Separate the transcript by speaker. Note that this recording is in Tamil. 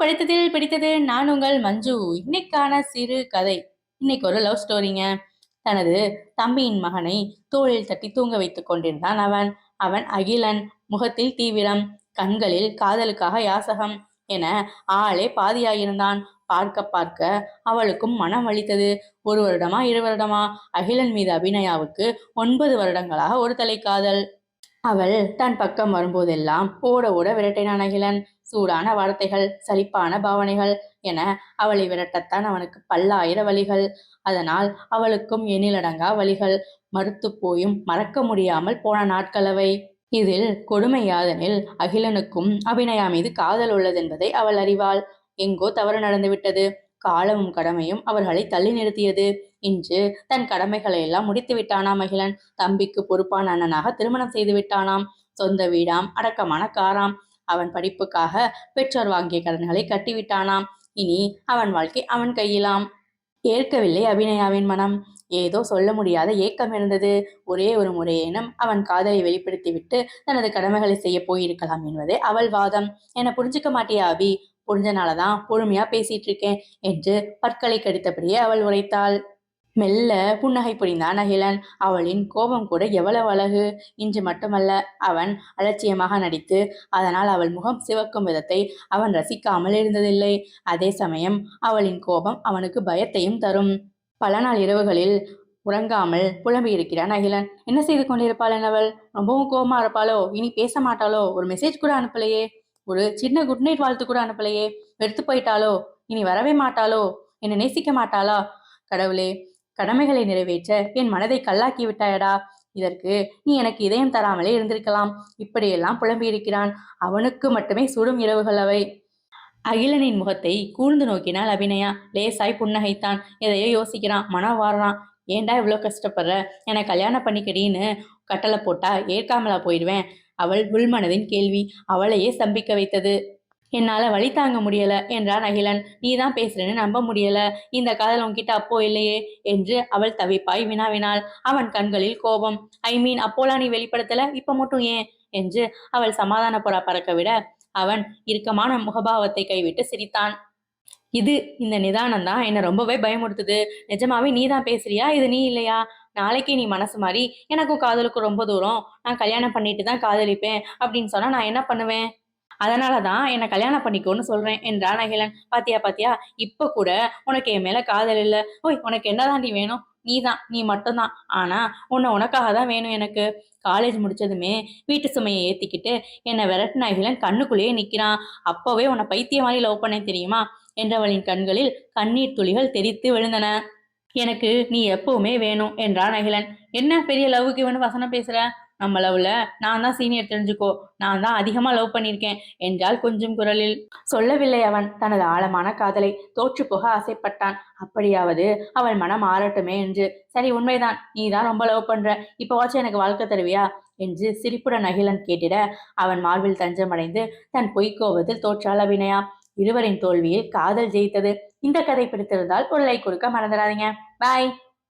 Speaker 1: படித்ததில் பிடித்தது நான் உங்கள் மஞ்சு. இன்னைக்கான சிறு கதை. இன்னைக்கு ஒரு லவ் ஸ்டோரிங்க தனது தம்பியின் மகனை தோளில் தட்டி தூங்க வைத்துக் கொண்டிருந்தான் அவன். அவன் அகிலன் முகத்தில் தீவிரம் கண்களில் காதலுக்காக யாசகம் என ஆளே பாதியாயிருந்தான். பார்க்க பார்க்க அவளுக்கும் மனம் வலித்தது. ஒரு வருடமா இரு வருடமா அகிலன் மீது அபிநயாவுக்கு ஒன்பது வருடங்களாக ஒரு தலை காதல் அவள் தன் பக்கம் வரும்போதெல்லாம் ஓட ஓட விரட்டினான் அகிலன். சூடான வார்த்தைகள் சலிப்பான பாவனைகள் என அவளை விரட்டத்தான் அவனுக்கு பல்லாயிர வழிகள். அதனால் அவளுக்கும் எண்ணிலடங்கா வழிகள். மறுத்து போயும் மறக்க முடியாமல் போன நாட்களவை இதில் கொடுமையாதனில் அகிலனுக்கும் அபிநயா மீது காதல் உள்ளதென்பதை அவள் அறிவாள். எங்கோ தவறு நடந்துவிட்டது. காலமும் கடமையும் அவர்களை தள்ளி நிறுத்தியது. இன்று தன் கடமைகளை எல்லாம் முடித்து விட்டானாம் அகிலன் தம்பிக்கு பொறுப்பான அண்ணனாக திருமணம் செய்து விட்டானாம். சொந்த வீடாம் அடக்கமான காராம். அவன் படிப்புக்காக பெற்றோர் வாங்கிய கடன்களை கட்டிவிட்டானாம். இனி அவன் வாழ்க்கை அவன் கையிலாம். ஏற்கவில்லை அபிநயாவின் மனம். ஏதோ சொல்ல முடியாத ஏக்கம் இருந்தது. ஒரே ஒரு முறையேனும் அவன் காதலை வெளிப்படுத்திவிட்டு தனது கடமைகளை செய்ய போயிருக்கலாம் என்பதே அவள் வாதம். என புரிஞ்சுக்க மாட்டியா அபி? புரிஞ்சனாலதான் பொறுமையா பேசிட்டு இருக்கேன் என்று பற்களை கடித்தபடியே அவள் உரைத்தாள். மெல்ல புன்னகை புரிந்தான் அகிலன். அவளின் கோபம் கூட எவ்வளவு அழகு. இன்று மட்டுமல்ல அவன் அலட்சியமாக நடித்து அதனால் அவள் முகம் சிவக்கும் விதத்தை அவன் ரசிக்காமல் இருந்ததில்லை. அதே சமயம் அவளின் கோபம் அவனுக்கு பயத்தையும் தரும். பல நாள் இரவுகளில் உறங்காமல் புலம்பி இருக்கிறான் அகிலன். என்ன செய்து கொண்டிருப்பாள் என்னவள்? ரொம்பவும் கோபமா இருப்பாளோ? இனி பேச மாட்டாளோ? ஒரு மெசேஜ் கூட அனுப்பலையே. ஒரு சின்ன குட் நைட் வாழ்த்து கூட அனுப்பலையே. வெறுத்து போயிட்டாளோ? இனி வரவே மாட்டாளோ? என்னை நேசிக்க மாட்டாளா? கடவுளே கடமைகளை நிறைவேற்ற என் மனதை கல்லாக்கி விட்டாயடா. இதற்கு நீ எனக்கு இதயம் தராமலே இருந்திருக்கலாம். இப்படியெல்லாம் புலம்பியிருக்கிறான் அவனுக்கு மட்டுமே சுடும் இரவுகள் அவை. அகிலனின் முகத்தை கூர்ந்து நோக்கினால் அபிநயா லேசாய் புன்னகைத்தான். எதையோ யோசிக்கிறான். மனம் வாடுறான் ஏன்டா இவ்வளோ கஷ்டப்படுற? என்னை கல்யாணம் பண்ணிக்கடின்னு கட்டளை போட்டா ஏற்காமலா போயிடுவேன். அவள் உள்மனதின் கேள்வி. அவளையே சம்பிக்க வைத்தது. என்னால் வழி தாங்க முடியலை என்றான் அகிலன். நீ தான் பேசுறேன்னு நம்ப முடியலை. இந்த காதல் உன்கிட்ட அப்போ இல்லையே என்று அவள் தவிப்பாய் வினாவினாள். அவன் கண்களில் கோபம். ஐ மீன் அப்போலாம் நீ வெளிப்படுத்தலை? இப்போ மட்டும் ஏன்? என்று அவள் சமாதான புறா பறக்க விட அவன் இறுக்கமான முகபாவத்தை கைவிட்டு சிரித்தான். இது இந்த நிதானம் தான் என்னை ரொம்பவே பயமுறுத்துது. நிஜமாவே நீ தான் பேசுறியா? இது நீ இல்லையா? நாளைக்கு நீ மனசு மாதிரி எனக்கும் காதலுக்கும் ரொம்ப தூரம். நான் கல்யாணம் பண்ணிட்டு தான் காதலிப்பேன். அப்படின்னு சொன்னா நான் என்ன பண்ணுவேன்? அதனால தான் என்னை கல்யாணம் பண்ணிக்கோன்னு சொல்றேன் என்றான் அகிலன். பாத்தியா பாத்தியா இப்ப கூட உனக்கு என் மேல காதல் இல்லை. ஓய் உனக்கு என்னதாண்டி வேணும்? நீ தான் நீ மட்டும்தான். ஆனா உன்னை உனக்காக தான் வேணும் எனக்கு. காலேஜ் முடிச்சதுமே வீட்டு சுமையை ஏத்திக்கிட்டு என்னை விரட்டின அகிலன் கண்ணுக்குள்ளேயே நிக்கிறான். அப்பவே உன்னை பைத்திய மாதிரி லவ் பண்ணேன் தெரியுமா? என்றவளின் கண்களில் கண்ணீர் துளிகள் தெரித்து விழுந்தன. எனக்கு நீ எப்பவுமே வேணும் என்றான் அகிலன். என்ன பெரிய லவ்வுக்கு இவனு வசனம் பேசுற? நம்ம லவ்ல நான் தான் சீனியர் தெரிஞ்சுக்கோ. நான் தான் அதிகமா லவ் பண்ணியிருக்கேன். என்றால் கொஞ்சம் குரலில். சொல்லவில்லை அவன். தனது ஆழமான காதலை தோற்று போக ஆசைப்பட்டான். அப்படியாவது அவள் மனம் ஆறட்டுமே என்று. சரி உண்மைதான். நீ தான் ரொம்ப லவ் பண்ற. இப்போவாச்சும் எனக்கு வாழ்க்கை தருவியா? என்று சிரிப்புடன் அகிலன் கேட்டிட அவன் மார்பில் தஞ்சமடைந்து தன் பொய்க்கோவதில் தோற்றாள் அபிநயா. இருவரின் தோல்வியில் காதல் ஜெயித்தது. இந்த கதை பிடித்திருந்தால் ஒரு லைக் கொடுக்க மறந்துடாதீங்க. பாய்